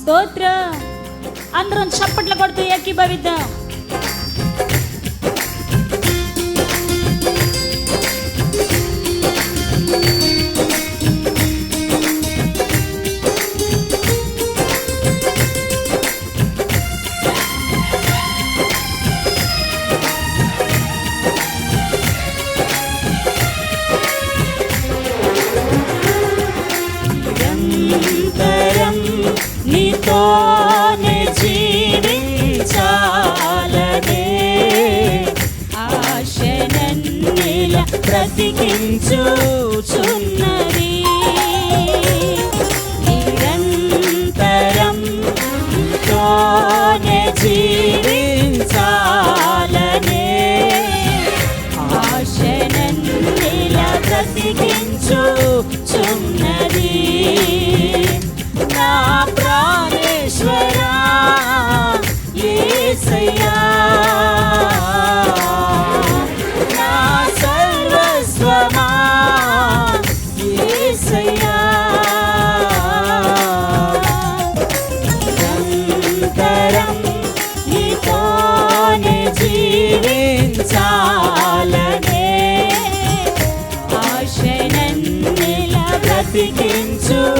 స్తోత్ర. అందరం చప్పట్లు కొడుతూ ఏకీభవిద్దాం. బ్రతికించుచున్నది begin to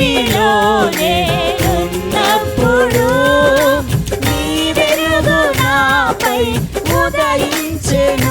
నీలోనే ఉన్నప్పుడు నీ వెలుగు నాపై ఉదయించెను.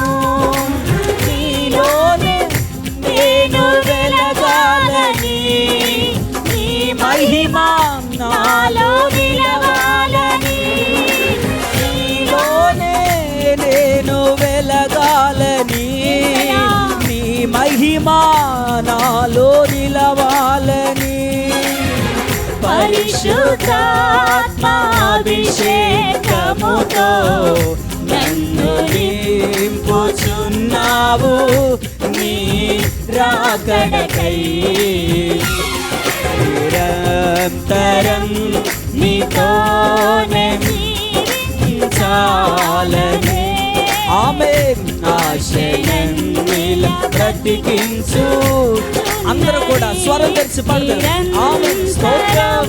పరిశుద్ధాత్మాభిషేకముతో నన్ను నింపుచున్నావు నీ రాకడకై. నిరంతరం నీతోనే చాలనే ఆమెన్. బ్రతికించు. అందరూ కూడా స్వరం తెలిసి పడుతుంది స్తోత్రం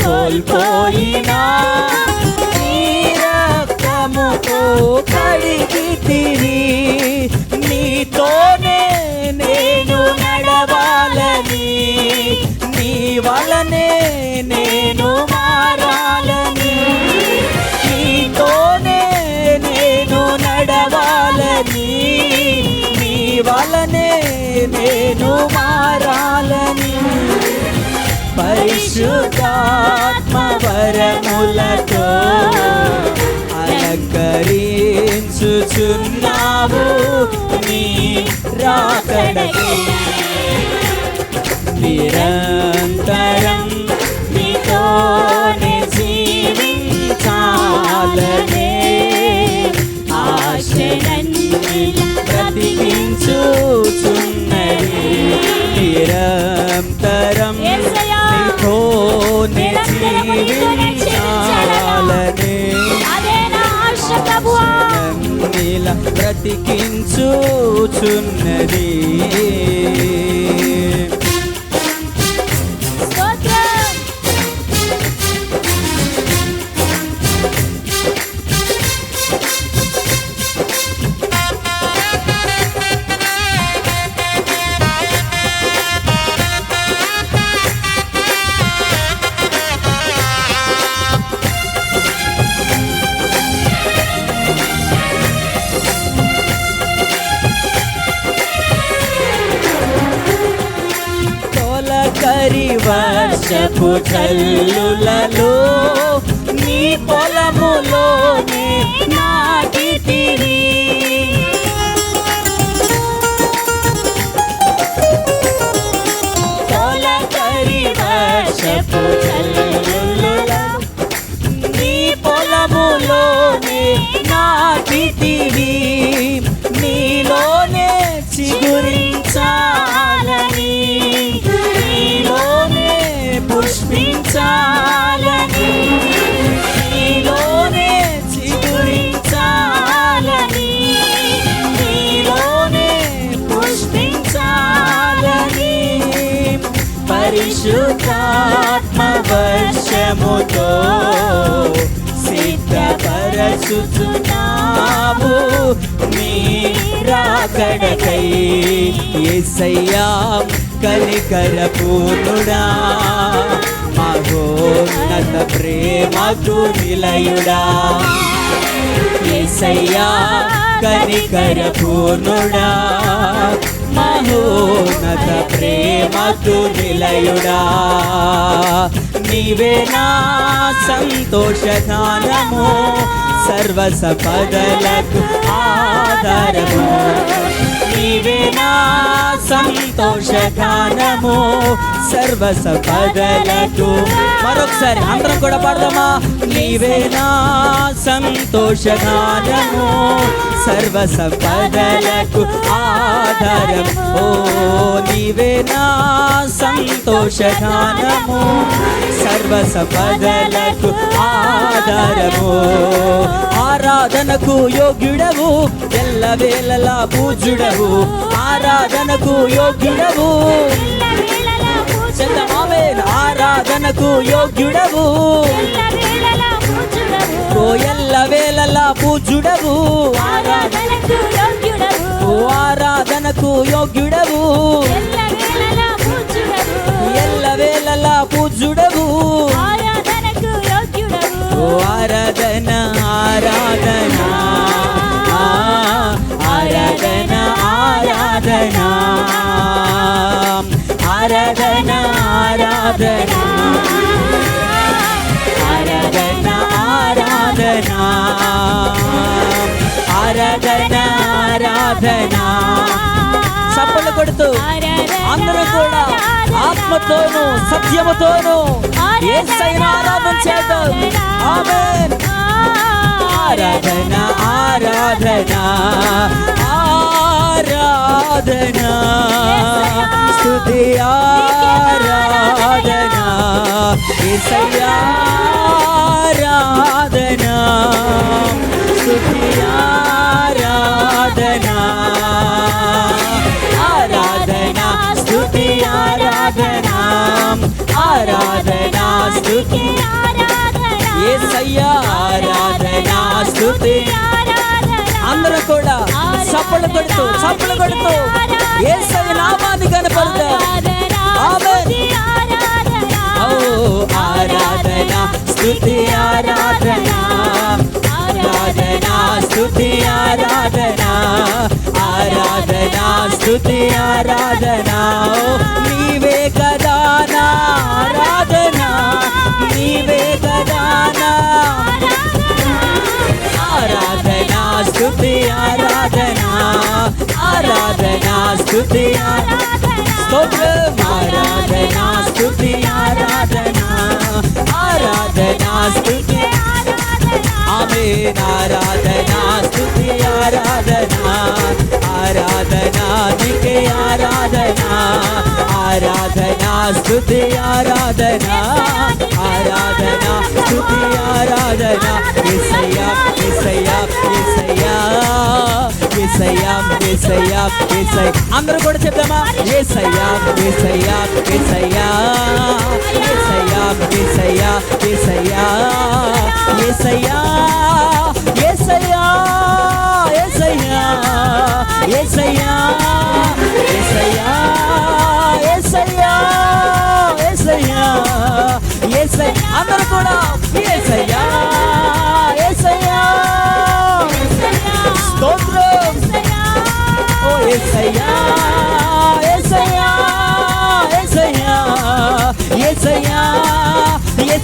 కోల్పోయినా రక్తముతో కడిగితివి చూచుచున్నావు నీ రాకడకు. నిరంతరం నీతోనే జీవించాలనే ఆశలన్నీ బ్రతికించుచున్నది. నిరంతరం నీతోనే జీవించాలనే. ప్రభువా. ఇలా బ్రతికించుచున్నది. దేశపు నీ పొల కడకై ఎసయ్యా కలికరపూర్ణుడా మగోన్నత ప్రేమకు నిలయుడా. ఎసయ్యా కనికరపూర్ణుడా మహోన్నత ప్రేమకు నిలయుడా. నీవే నా సంతోషదానము సర్వ సపదలకు ఆధారము నీవే నా సంతోషగానము. సర్వ సపదలకు మరొకసారి అందరం కూడా పాడదామా? నీవే నా సంతోషగానము. సర్వ సంపదలకు ఆధారం. ఓ నీవే నా సంతోషగానము. సర్వ సంపదలకు ఆధారము. ఆరాధనకు యోగ్యుడవు ఎల్లవేళలా పూజుడవు ఆరాధనకు యోగ్యుడవు. ఆరాధనకు యోగ్యుడవు. ఓ ఎల్లవేళలా పూజుడవు ఆరాధనకు యోగ్యుడవు. యోగ్యుడవు. ఎల్లవేళలా పూజుడవు ఆరాధన ఆరాధన. ఆరాధన ఆరాధన. ఆరాధన ఆరాధన. ఆరాధన ఆరాధన. ఆరాధన ఆరాధన. కొడుతూ అందరూ కూడా ఆత్మతోను సత్యముతోను ఆరాధన చేద్దాం. ఆమేన్. ఆరాధన ఆరాధన ఆరాధన. స్తుతి ఆరాధన. ఏసయ్యా. ఆరాధనా స్తుతి. ఏసయ్యా ఆరాధనా స్తుతి. అందరూ కూడా చప్పలు కొడుతూ చప్పలు కొడుతూ ఏసయ్య నామాన్ని కనపడతా ఆమేన్. ఓ ఆరాధనా స్తుతి ఆరాధన. ఆరాధనా స్తుతి ఆరాధన. ఆరాధనా స్తుతి ఆరాధన. स्तुति। आराधना आराधना, स्तुति, आराधना। आराधना, स्तुति। आराधना आराधना, स्तुति, आराधना। आराधना दिके आराधना। आराधना, स्तुति, आराधना। आराधना, स्तुति, आराधना। ईसया ईसया ईसया। ఏసయ్యా ఏసయ్యా ఏసయ్య. అందరూ కూడా చెప్దామా? ఏసయ్యా ఏసయ్యా ఏసయ్యా. ఏసయ్యా ఏసయ్యా ఏసయ్యా. ఏసయ్యా ఏసయ్యా ఏసయ్యా. ఏసయ్యా ఏసయ్యా ఏసయ్యా ఏసయ్యా. ఏసయ్య అందరూ కూడా ఏసయ్యా.